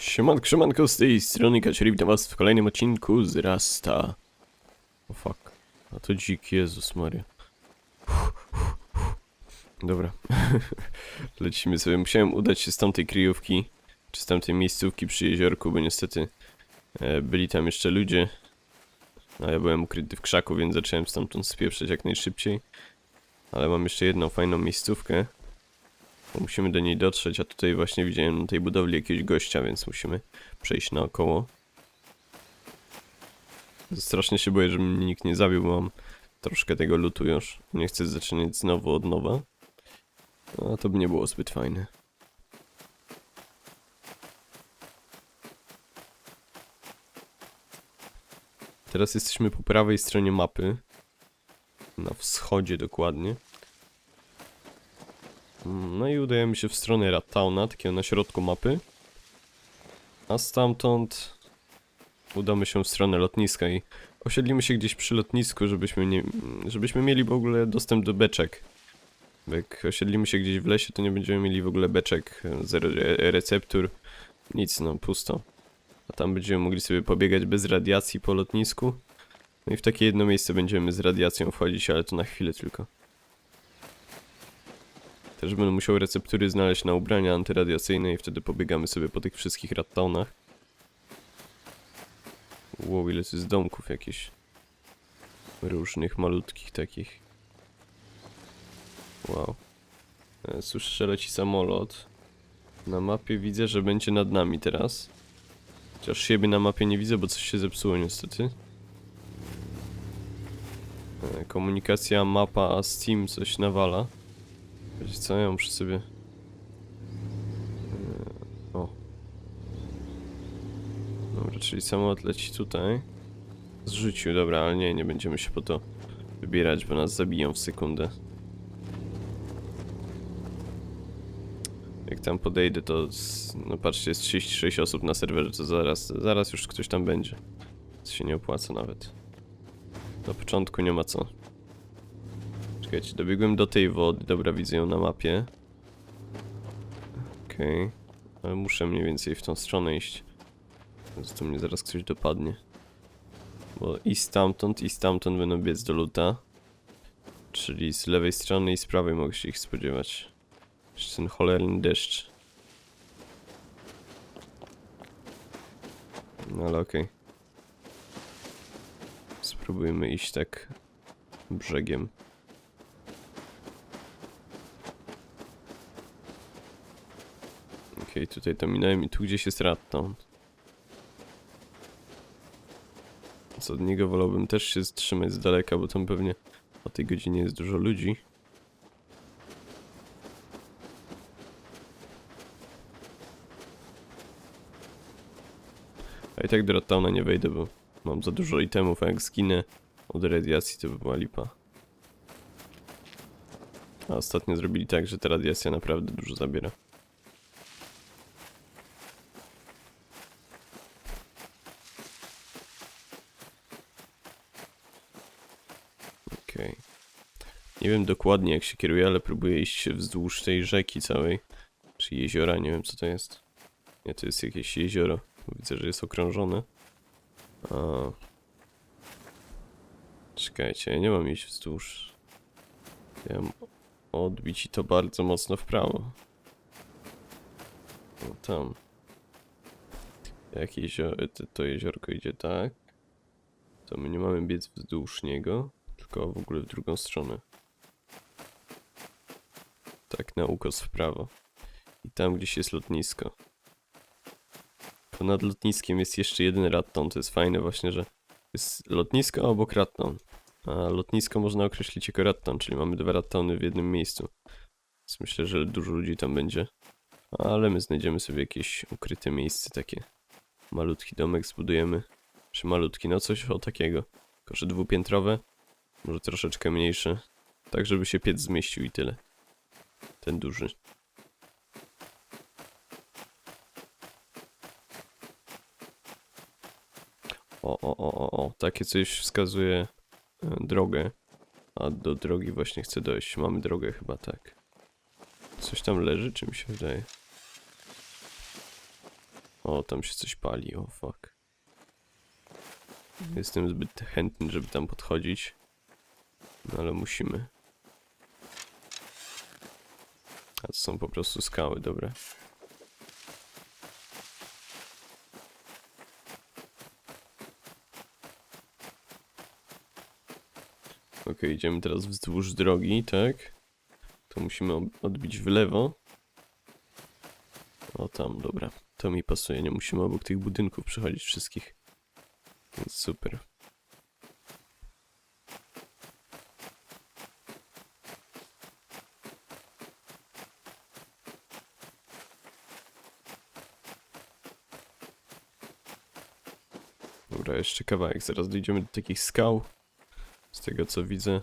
Siemanko, siemanko, z tej strony Kacieri, witam was w kolejnym odcinku z Rasta. O fuck, a to dzik, Jezus Maria. Dobra, lecimy sobie. Musiałem udać się z tamtej kryjówki, czy z tamtej miejscówki przy jeziorku, bo niestety e, byli tam jeszcze ludzie. A ja byłem ukryty w krzaku, więc zacząłem stamtąd spieprzeć jak najszybciej. Ale mam jeszcze jedną fajną miejscówkę. Musimy do niej dotrzeć, a tutaj właśnie widziałem na tej budowli jakiegoś gościa, więc musimy przejść naokoło. Strasznie się boję, żeby mnie nikt nie zabił, bo mam troszkę tego lutu już. Nie chcę zaczynać znowu od nowa. A to by nie było zbyt fajne. Teraz jesteśmy po prawej stronie mapy. Na wschodzie dokładnie. No i udajemy się w stronę Rattowna, takiego na środku mapy. A stamtąd udamy się w stronę lotniska i osiedlimy się gdzieś przy lotnisku, żebyśmy, nie, żebyśmy mieli w ogóle dostęp do beczek. Jak osiedlimy się gdzieś w lesie, to nie będziemy mieli w ogóle beczek, zero re receptur, nic, no pusto. A tam będziemy mogli sobie pobiegać bez radiacji po lotnisku. No i w takie jedno miejsce będziemy z radiacją wchodzić, ale to na chwilę tylko. Też będę musiał receptury znaleźć na ubrania antyradiacyjne i wtedy pobiegamy sobie po tych wszystkich rattonach. Wow, ile tu jest domków jakichś. Różnych, malutkich takich. Wow. E, Słyszę, leci samolot. Na mapie widzę, że będzie nad nami teraz. Chociaż siebie na mapie nie widzę, bo coś się zepsuło niestety. E, Komunikacja mapa a Steam coś nawala. Wiecie co, ja muszę sobie... Eee, O. Dobra, czyli samolot leci tutaj. Zrzucił, dobra, ale nie, nie będziemy się po to wybierać, bo nas zabiją w sekundę. Jak tam podejdę, to... z- No patrzcie, jest 36 osób na serwerze, to zaraz, zaraz już ktoś tam będzie. To się nie opłaca nawet. Na początku nie ma co. Czekajcie, dobiegłem do tej wody. Dobra, widzę ją na mapie. Okej. Ale muszę mniej więcej w tą stronę iść. To mnie zaraz ktoś dopadnie. Bo i stamtąd, i stamtąd będą biec do luta. Czyli z lewej strony i z prawej mogę się ich spodziewać. Jeszcze ten cholerny deszcz. No ale okej. Spróbujmy iść tak brzegiem. Okej, tutaj to minąłem i tu gdzieś jest Rattown. Co od niego wolałbym też się trzymać z daleka, bo tam pewnie o tej godzinie jest dużo ludzi. A i tak do Rattowna nie wejdę, bo mam za dużo itemów, a jak zginę od radiacji to by była lipa. A ostatnio zrobili tak, że ta radiacja naprawdę dużo zabiera. Okej. Nie wiem dokładnie jak się kieruje, ale próbuję iść wzdłuż tej rzeki całej. Czy jeziora, nie wiem co to jest. Nie, to jest jakieś jezioro. Widzę, że jest okrążone. A. Czekajcie, ja nie mam iść wzdłuż. Ja mam odbić i to bardzo mocno w prawo. O, tam. Jak jezioro, to, to jeziorko idzie tak. To my nie mamy biec wzdłuż niego, tylko w ogóle w drugą stronę. Tak na ukos w prawo. I tam gdzieś jest lotnisko. Ponad lotniskiem jest jeszcze jeden ratton. To jest fajne właśnie, że jest lotnisko obok ratton. A lotnisko można określić jako ratton, czyli mamy dwa rattony w jednym miejscu. Więc myślę, że dużo ludzi tam będzie. Ale my znajdziemy sobie jakieś ukryte miejsce takie. Malutki domek zbudujemy. Czy malutki, no coś o takiego. Że dwupiętrowe. Może troszeczkę mniejsze. Tak, żeby się piec zmieścił i tyle. Ten duży. O, o, o, o, o. Takie coś wskazuje e, drogę. A do drogi właśnie chcę dojść. Mamy drogę chyba, tak. Coś tam leży, czy mi się wydaje? O, tam się coś pali, o fuck. Jestem zbyt chętny, żeby tam podchodzić. No ale musimy. A to są po prostu skały, dobra. Okej, idziemy teraz wzdłuż drogi, tak? To musimy odbić w lewo. O tam, dobra. To mi pasuje, nie musimy obok tych budynków przechodzić wszystkich. Więc super. Dobra, jeszcze kawałek, zaraz dojdziemy do takich skał. Z tego co widzę.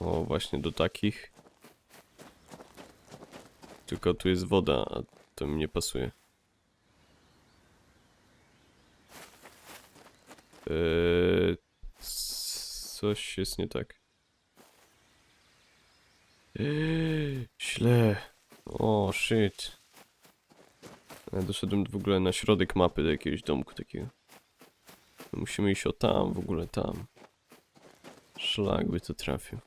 O, właśnie do takich. Tylko tu jest woda, a to mi nie pasuje. Eee, coś jest nie tak. Eee, źle. O, shit. Ja doszedłem w ogóle na środek mapy do jakiegoś domku takiego. Musimy iść o tam, w ogóle tam. Szlak by to trafił.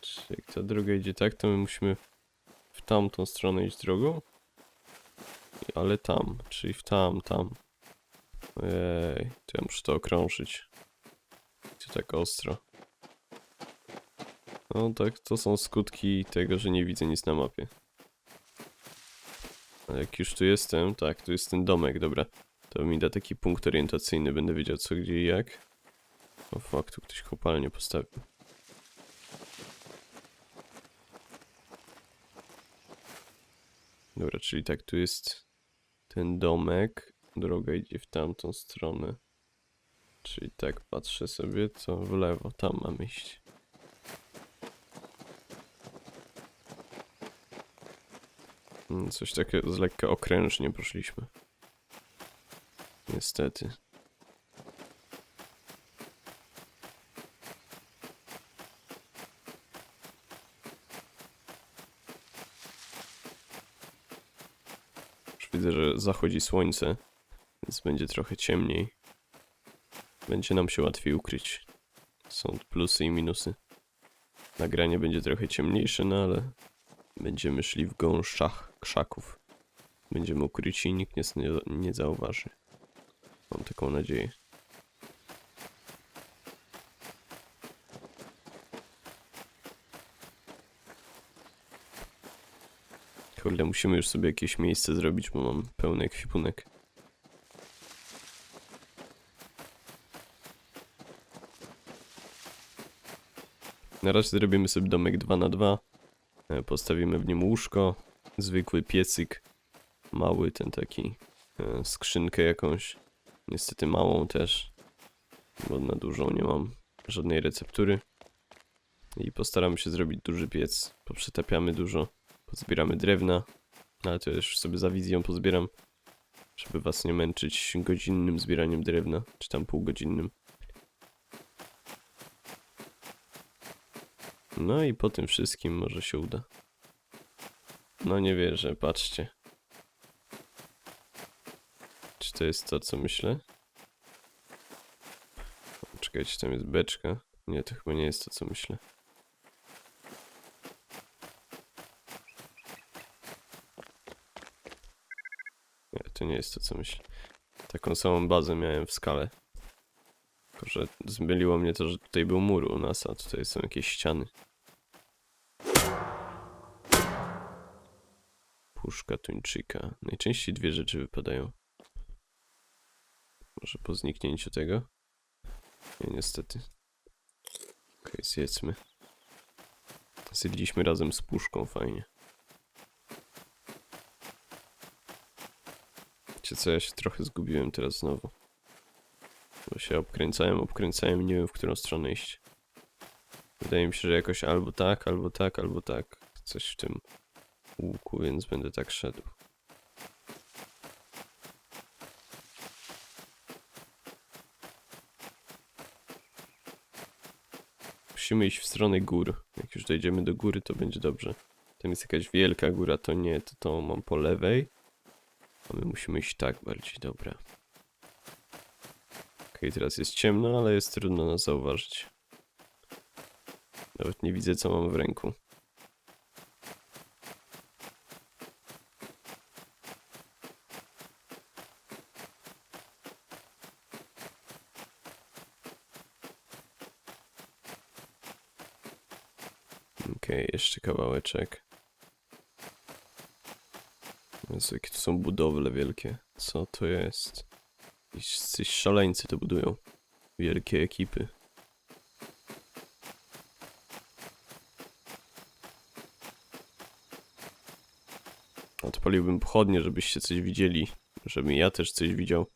Czy jak ta droga idzie tak, to my musimy w tamtą stronę iść drogą? Ale tam, czyli w tam, tam. Ojej, to ja muszę to okrążyć. Gdzie tak ostro. No tak, to są skutki tego, że nie widzę nic na mapie. A jak już tu jestem, tak, tu jest ten domek, dobra. To mi da taki punkt orientacyjny, będę wiedział co, gdzie i jak. O fuck, tu ktoś kopalnię postawił. Dobra, czyli tak, tu jest ten domek. Droga idzie w tamtą stronę. Czyli tak, patrzę sobie, co w lewo, tam mam iść. Mm, Coś takiego z lekka okrężnie poszliśmy. Niestety. Już widzę, że zachodzi słońce, więc będzie trochę ciemniej. Będzie nam się łatwiej ukryć. Są plusy i minusy. Nagranie będzie trochę ciemniejsze, no ale będziemy szli w gąszczach krzaków. Będziemy ukryci i nikt nas nie, nie zauważy. Mam taką nadzieję. Kurde, musimy już sobie jakieś miejsce zrobić, bo mam pełny ekwipunek. Na razie zrobimy sobie domek 2 na 2 E, Postawimy w nim łóżko, zwykły piecyk, mały ten taki, e, skrzynkę jakąś, niestety małą też, bo na dużą nie mam żadnej receptury. I postaramy się zrobić duży piec, poprzetapiamy dużo, pozbieramy drewna, ale to już sobie za wizją pozbieram, żeby was nie męczyć godzinnym zbieraniem drewna, czy tam półgodzinnym. No i po tym wszystkim może się uda. No nie wierzę, patrzcie. Czy to jest to, co myślę? Czekajcie, tam jest beczka. Nie, to chyba nie jest to, co myślę. Nie, to nie jest to, co myślę. Taką samą bazę miałem w skale. Tylko, że zmyliło mnie to, że tutaj był mur u nas, a tutaj są jakieś ściany. Puszka tuńczyka. Najczęściej dwie rzeczy wypadają. Może po zniknięciu tego? Nie, niestety. Okej, zjedzmy. Zjedliśmy razem z puszką, fajnie. Wiecie co, ja się trochę zgubiłem teraz znowu. Bo się obkręcałem, obkręcałem i nie wiem w którą stronę iść. Wydaje mi się, że jakoś albo tak, albo tak, albo tak. Coś w tym łuku, więc będę tak szedł. Musimy iść w stronę gór. Jak już dojdziemy do góry, to będzie dobrze. Tam jest jakaś wielka góra, to nie, to tą mam po lewej. A my musimy iść tak bardziej, dobra. Okej, teraz jest ciemno, ale jest trudno nas zauważyć. Nawet nie widzę, co mam w ręku. Okej, jeszcze kawałeczek. Jezu, jakie to są budowle wielkie. Co to jest? Coś szaleńcy to budują. Wielkie ekipy. Odpaliłbym pochodnie, żebyście coś widzieli. Żebym ja też coś widział.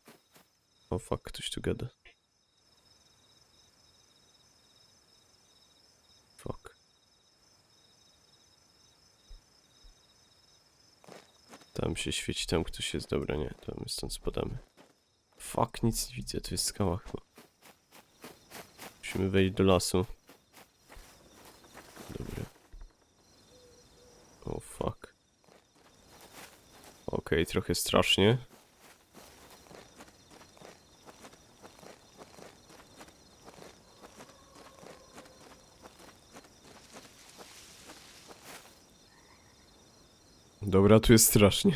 O fuck, ktoś tu gada. Fuck. Tam się świeci, tam ktoś jest. Dobra, nie, to my stąd spadamy. Fuck, nic nie widzę, to jest skała chyba. Musimy wejść do lasu. Dobra. O fuck. Okej, trochę strasznie. Dobra, tu jest strasznie.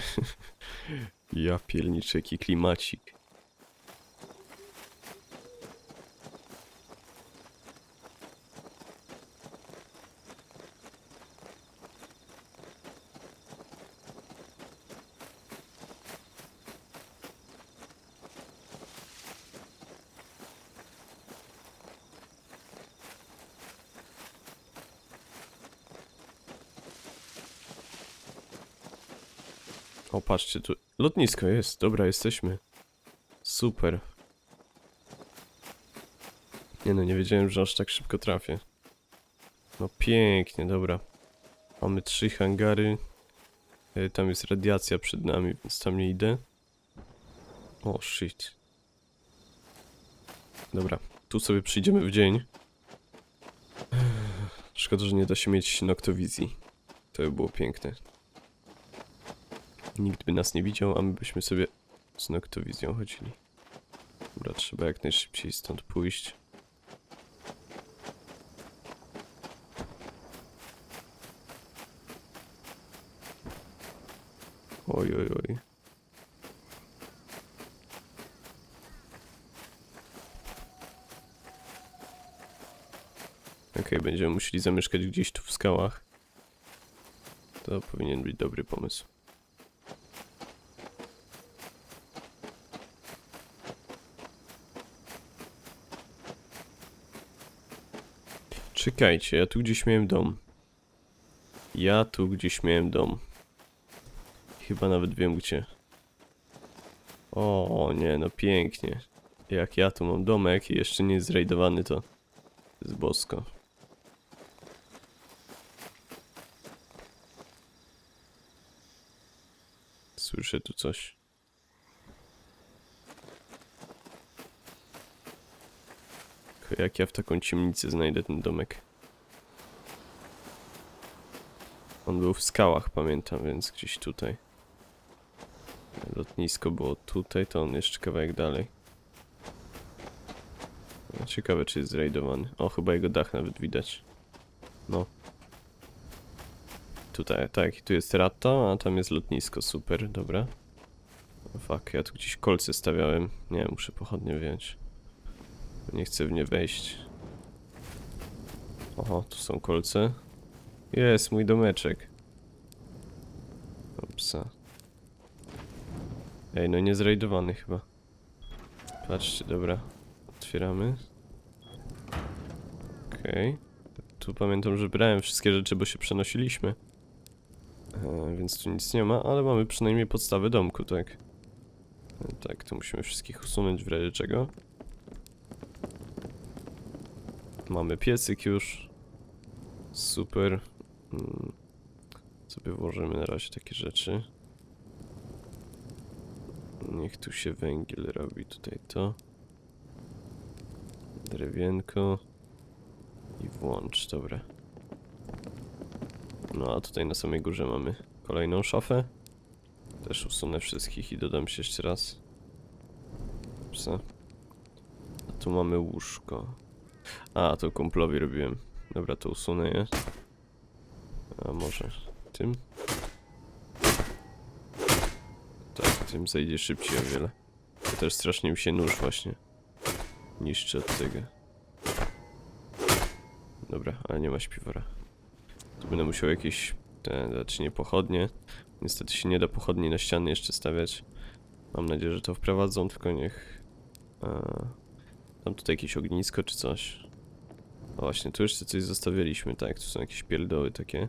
ja pierniczę, jaki klimacik. Patrzcie, tu lotnisko jest. Dobra, jesteśmy. Super. Nie no, nie wiedziałem, że aż tak szybko trafię. No pięknie, dobra. Mamy trzy hangary. E, Tam jest radiacja przed nami, więc tam nie idę. O, shit. Dobra, tu sobie przyjdziemy w dzień. Szkoda, że nie da się mieć noktowizji. To by było piękne. Nikt by nas nie widział, a my byśmy sobie z noktowizją chodzili. Dobra, trzeba jak najszybciej stąd pójść. Oj, oj, oj. Okej, będziemy musieli zamieszkać gdzieś tu w skałach. To powinien być dobry pomysł. Czekajcie, ja tu gdzieś miałem dom. Ja tu gdzieś miałem dom. Chyba nawet wiem gdzie. O nie, no pięknie. Jak ja tu mam domek i jeszcze nie jest zrajdowany, to jest bosko. Słyszę tu coś. Jak ja w taką ciemnicę znajdę ten domek? On był w skałach, pamiętam, więc gdzieś tutaj. Lotnisko było tutaj, to on jeszcze kawałek dalej. No, ciekawe, czy jest zrajdowany. O, chyba jego dach nawet widać. No. Tutaj, tak, tu jest rata, a tam jest lotnisko, super, dobra. Fuck, ja tu gdzieś kolce stawiałem. Nie, muszę pochodnie wziąć. Nie chcę w nie wejść. Oho, tu są kolce. Jest mój domeczek. Opsa. Ej, no nie zrajdowany chyba. Patrzcie, dobra. Otwieramy. Okej. Tu pamiętam, że brałem wszystkie rzeczy, bo się przenosiliśmy. E, więc tu nic nie ma, ale mamy przynajmniej podstawy domku, tak? E, tak, tu musimy wszystkich usunąć w razie czego. Mamy piecyk już. Super. Mm. Sobie włożymy na razie takie rzeczy. Niech tu się węgiel robi. Tutaj to. Drewienko. I włącz, dobra. No a tutaj na samej górze mamy kolejną szafę. Też usunę wszystkich i dodam się jeszcze raz. Psa. A tu mamy łóżko. A, to kumplowi robiłem. Dobra, to usunę je. A może tym? Tak, tym zejdzie szybciej o wiele. To też strasznie mi się nóż właśnie niszczy od tego. Dobra, ale nie ma śpiwora. Tu będę musiał jakieś, te, znaczy nie pochodnie. Niestety się nie da pochodni na ściany jeszcze stawiać. Mam nadzieję, że to wprowadzą, tylko niech... A, tam tutaj jakieś ognisko czy coś. O właśnie, tu jeszcze coś zostawiliśmy, tak? Tu są jakieś pierdoły takie.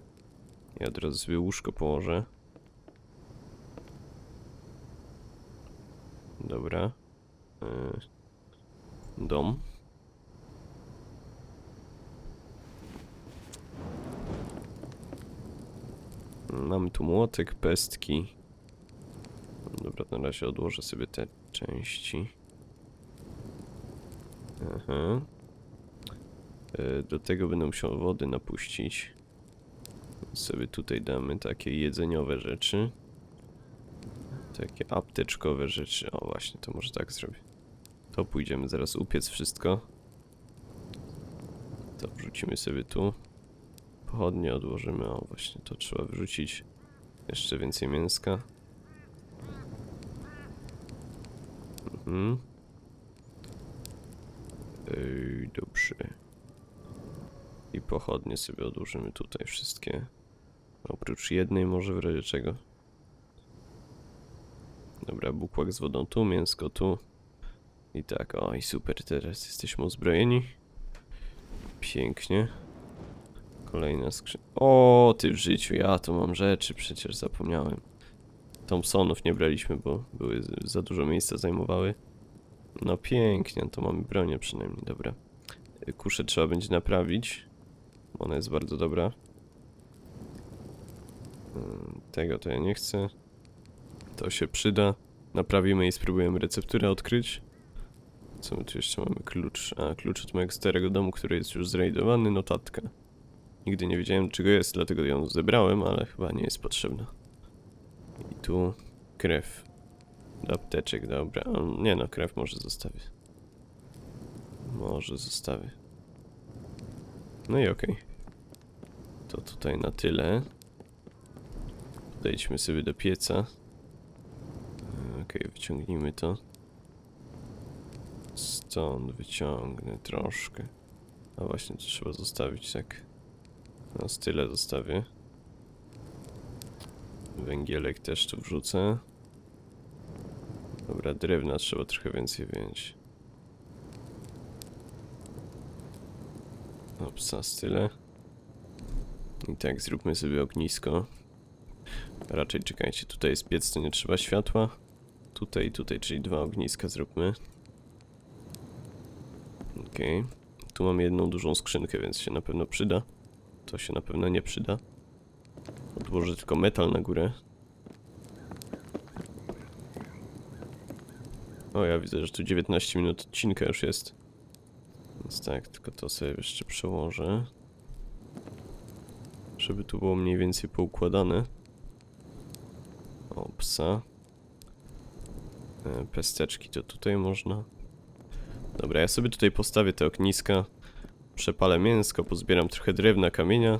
Ja od razu sobie łóżko położę. Dobra. Y, Dom. Mamy tu młotek, pestki. Dobra, na razie odłożę sobie te części. Aha. E, Do tego będę musiał wody napuścić. Sobie tutaj damy takie jedzeniowe rzeczy. Takie apteczkowe rzeczy. O właśnie, to może tak zrobię. To pójdziemy zaraz upiec wszystko. To wrzucimy sobie tu. Pochodnie odłożymy. O właśnie, to trzeba wrzucić. Jeszcze więcej mięska. Mhm. Ej, dobrze. I pochodnie sobie odłożymy tutaj wszystkie. Oprócz jednej może w razie czego. Dobra, bukłak z wodą tu, mięsko tu. I tak, o i super, teraz jesteśmy uzbrojeni. Pięknie. Kolejna skrzynka. O, ty w życiu, ja tu mam rzeczy, przecież zapomniałem. Thompsonów nie braliśmy, bo były za dużo miejsca zajmowały. No pięknie, to mamy bronię przynajmniej, dobra. Kuszę trzeba będzie naprawić. bo Ona jest bardzo dobra. Ym, Tego to ja nie chcę. To się przyda. Naprawimy i spróbujemy recepturę odkryć. Co my tu jeszcze mamy? Klucz. A, klucz od mojego starego domu, który jest już zrejdowany. Notatka. Nigdy nie wiedziałem czego jest, dlatego ją zebrałem, ale chyba nie jest potrzebna. I tu krew. Do apteczek, dobra. A, Nie no, krew może zostawię. Może zostawię. No i okej. To tutaj na tyle. Podejdźmy sobie do pieca. E, Okej, wyciągnijmy to. Stąd wyciągnę troszkę. A właśnie, to trzeba zostawić tak. Z tyle zostawię. Węgielek też tu wrzucę. Dobra, drewna trzeba trochę więcej wziąć. Opsa, tyle. I tak, zróbmy sobie ognisko. Raczej czekajcie, tutaj jest piec, to nie trzeba światła. Tutaj i tutaj, czyli dwa ogniska zróbmy. Okej. Tu mam jedną dużą skrzynkę, więc się na pewno przyda. To się na pewno nie przyda. Odłożę tylko metal na górę. O, ja widzę, że tu 19 minut odcinka już jest. Więc tak, tylko to sobie jeszcze przełożę. Żeby tu było mniej więcej poukładane. O, psa. E, Pesteczki to tutaj można. Dobra, ja sobie tutaj postawię te ogniska. Przepalę mięsko, pozbieram trochę drewna, kamienia.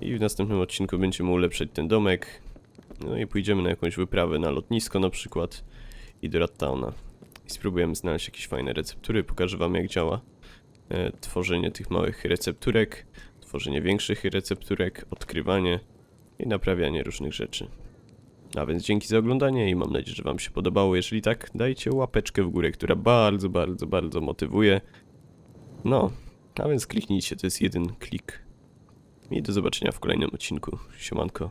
I w następnym odcinku będziemy ulepszać ten domek. No i pójdziemy na jakąś wyprawę na lotnisko na przykład. I do Rattowna. I spróbujemy znaleźć jakieś fajne receptury. Pokażę wam jak działa e, tworzenie tych małych recepturek. Tworzenie większych recepturek, odkrywanie i naprawianie różnych rzeczy. A więc dzięki za oglądanie i mam nadzieję, że wam się podobało. Jeżeli tak, dajcie łapeczkę w górę, która bardzo, bardzo, bardzo motywuje. No, a więc kliknijcie, to jest jeden klik. I do zobaczenia w kolejnym odcinku. Siemanko.